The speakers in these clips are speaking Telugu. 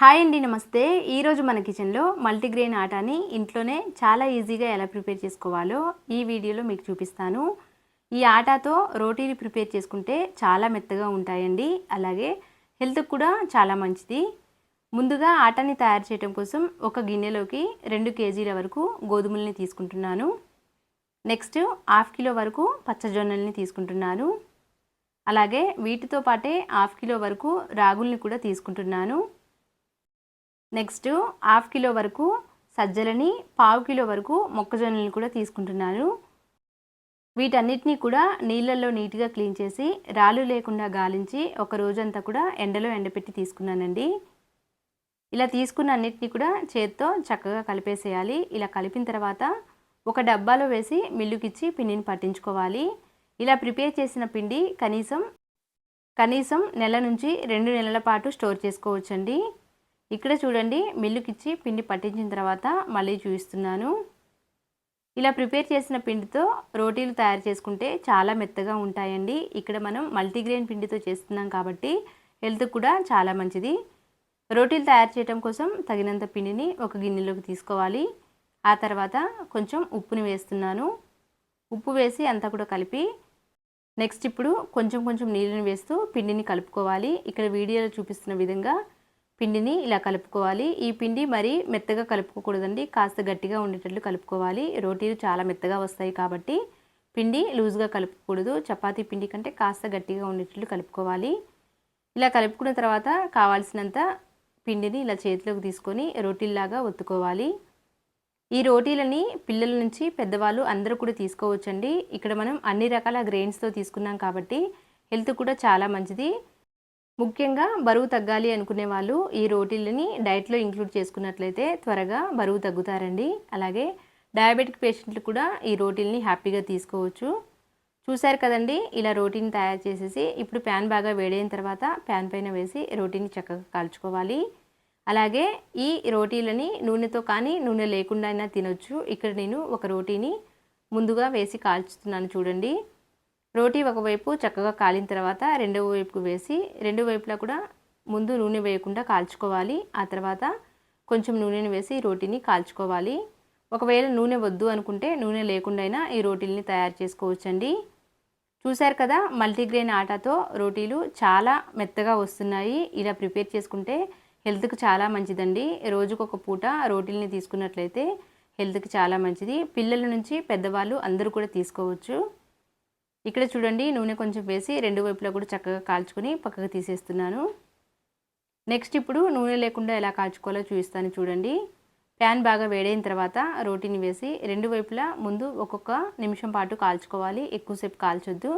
హాయ్ అండి నమస్తే. ఈరోజు మన కిచెన్లో మల్టీగ్రెయిన్ ఆటాని ఇంట్లోనే చాలా ఈజీగా ఎలా ప్రిపేర్ చేసుకోవాలో ఈ వీడియోలో మీకు చూపిస్తాను. ఈ ఆటాతో రోటీలు ప్రిపేర్ చేసుకుంటే చాలా మెత్తగా ఉంటాయండి. అలాగే హెల్త్కి కూడా చాలా మంచిది. ముందుగా ఆటాని తయారు చేయడం కోసం ఒక గిన్నెలోకి రెండు కేజీల వరకు గోధుమల్ని తీసుకుంటున్నాను. నెక్స్ట్ హాఫ్ కిలో వరకు పచ్చజొన్నల్ని తీసుకుంటున్నాను. అలాగే వీటితో పాటే హాఫ్ కిలో వరకు రాగుల్ని కూడా తీసుకుంటున్నాను. నెక్స్ట్ హాఫ్ కిలో వరకు సజ్జలని పావు కిలో వరకు మొక్కజొన్నలను కూడా తీసుకుంటున్నాను వీటన్నిటినీ కూడా నీళ్ళల్లో నీట్గా క్లీన్ చేసి రాళ్ళు లేకుండా గాలించి ఒక రోజంతా కూడా ఎండలో ఎండపెట్టి తీసుకున్నానండి. ఇలా తీసుకున్న అన్నిటినీ కూడా చేత్తో చక్కగా కలిపేసేయాలి. ఇలా కలిపిన తర్వాత ఒక డబ్బాలో వేసి మిల్లుకిచ్చి పిండిని పట్టించుకోవాలి. ఇలా ప్రిపేర్ చేసిన పిండి కనీసం కనీసం నెల నుంచి రెండు నెలల పాటు స్టోర్ చేసుకోవచ్చండి. ఇక్కడ చూడండి మిల్లుకిచ్చి పిండి పట్టించిన తర్వాత మళ్ళీ చూపిస్తున్నాను. ఇలా ప్రిపేర్ చేసిన పిండితో రోటీలు తయారు చేసుకుంటే చాలా మెత్తగా ఉంటాయండి. ఇక్కడ మనం మల్టీగ్రెయిన్ పిండితో చేస్తున్నాం కాబట్టి హెల్త్ కూడా చాలా మంచిది. రోటీలు తయారు చేయడం కోసం తగినంత పిండిని ఒక గిన్నెలోకి తీసుకోవాలి. ఆ తర్వాత కొంచెం ఉప్పుని వేస్తున్నాను. ఉప్పు వేసి అంతా కూడా కలిపి నెక్స్ట్ ఇప్పుడు కొంచెం కొంచెం నీళ్ళని వేస్తూ పిండిని కలుపుకోవాలి. ఇక్కడ వీడియోలో చూపిస్తున్న విధంగా పిండిని ఇలా కలుపుకోవాలి. ఈ పిండి మరీ మెత్తగా కలుపుకోకూడదండి. కాస్త గట్టిగా ఉండేటట్లు కలుపుకోవాలి. రోటీలు చాలా మెత్తగా వస్తాయి కాబట్టి పిండి లూజ్గా కలుపుకూడదు. చపాతీ పిండి కంటే కాస్త గట్టిగా ఉండేటట్లు కలుపుకోవాలి. ఇలా కలుపుకున్న తర్వాత కావాల్సినంత పిండిని ఇలా చేతిలోకి తీసుకొని రోటీల్లాగా ఒత్తుకోవాలి. ఈ రోటీలని పిల్లల నుంచి పెద్దవాళ్ళు అందరూ కూడా తీసుకోవచ్చండి. ఇక్కడ మనం అన్ని రకాల గ్రెయిన్స్తో తీసుకున్నాం కాబట్టి హెల్త్ కూడా చాలా మంచిది. ముఖ్యంగా బరువు తగ్గాలి అనుకునే వాళ్ళు ఈ రోటీలని డైట్లో ఇంక్లూడ్ చేసుకున్నట్లయితే త్వరగా బరువు తగ్గుతారండి. అలాగే డయాబెటిక్ పేషెంట్లు కూడా ఈ రోటీల్ని హ్యాపీగా తీసుకోవచ్చు. చూశారు కదండి ఇలా రోటీని తయారు చేసేసి ఇప్పుడు ప్యాన్ బాగా వేడైన తర్వాత ప్యాన్ పైన వేసి రోటీని చక్కగా కాల్చుకోవాలి. అలాగే ఈ రోటీలని నూనెతో కానీ నూనె లేకుండా అయినా తినొచ్చు. ఇక్కడ నేను ఒక రోటీని ముందుగా వేసి కాల్చుతున్నాను చూడండి. రోటీ ఒకవైపు చక్కగా కాలిన తర్వాత రెండవ వైపుకు వేసి రెండు వైపులా కూడా ముందు నూనె వేయకుండా కాల్చుకోవాలి. ఆ తర్వాత కొంచెం నూనెని వేసి రోటీని కాల్చుకోవాలి. ఒకవేళ నూనె వద్దు అనుకుంటే నూనె లేకుండా అయినా ఈ రోటీల్ని తయారు చేసుకోవచ్చండి. చూశారు కదా మల్టీగ్రెయిన్ ఆటాతో రోటీలు చాలా మెత్తగా వస్తున్నాయి. ఇలా ప్రిపేర్ చేసుకుంటే హెల్త్కి చాలా మంచిదండి. రోజుకు ఒక పూట రోటీల్ని తీసుకున్నట్లయితే హెల్త్కి చాలా మంచిది. పిల్లల నుంచి పెద్దవాళ్ళు అందరూ కూడా తీసుకోవచ్చు. ఇక్కడ చూడండి నూనె కొంచెం వేసి రెండు వైపులా కూడా చక్కగా కాల్చుకొని పక్కకు తీసేస్తున్నాను. నెక్స్ట్ ఇప్పుడు నూనె లేకుండా ఎలా కాల్చుకోవాలో చూపిస్తాను చూడండి. ప్యాన్ బాగా వేడైన తర్వాత రోటీని వేసి రెండు వైపులా ముందు ఒక్కొక్క నిమిషం పాటు కాల్చుకోవాలి. ఎక్కువసేపు కాల్చొద్దు.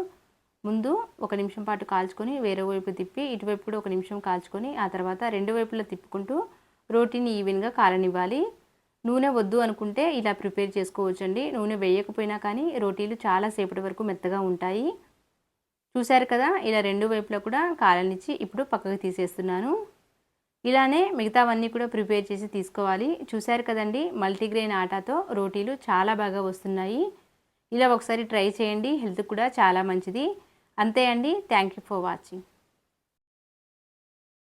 ముందు ఒక నిమిషం పాటు కాల్చుకొని వేరే వైపు తిప్పి ఇటువైపు కూడా ఒక నిమిషం కాల్చుకొని ఆ తర్వాత రెండు వైపులా తిప్పుకుంటూ రోటీని ఈవెన్గా కాలనివ్వాలి. నూనె వద్దు అనుకుంటే ఇలా ప్రిపేర్ చేసుకోవచ్చండి. నూనె వేయకపోయినా కానీ రోటీలు చాలా సేపటి వరకు మెత్తగా ఉంటాయి. చూశారు కదా ఇలా రెండు వైపులా కూడా కాలనిచ్చి ఇప్పుడు పక్కకు తీసేస్తున్నాను. ఇలానే మిగతావన్నీ కూడా ప్రిపేర్ చేసి తీసుకోవాలి. చూశారు కదండి మల్టీగ్రెయిన్ ఆటాతో రోటీలు చాలా బాగా వస్తున్నాయి. ఇలా ఒకసారి ట్రై చేయండి హెల్త్ కూడా చాలా మంచిది. అంతే అండి థ్యాంక్ యూ ఫర్ వాచింగ్.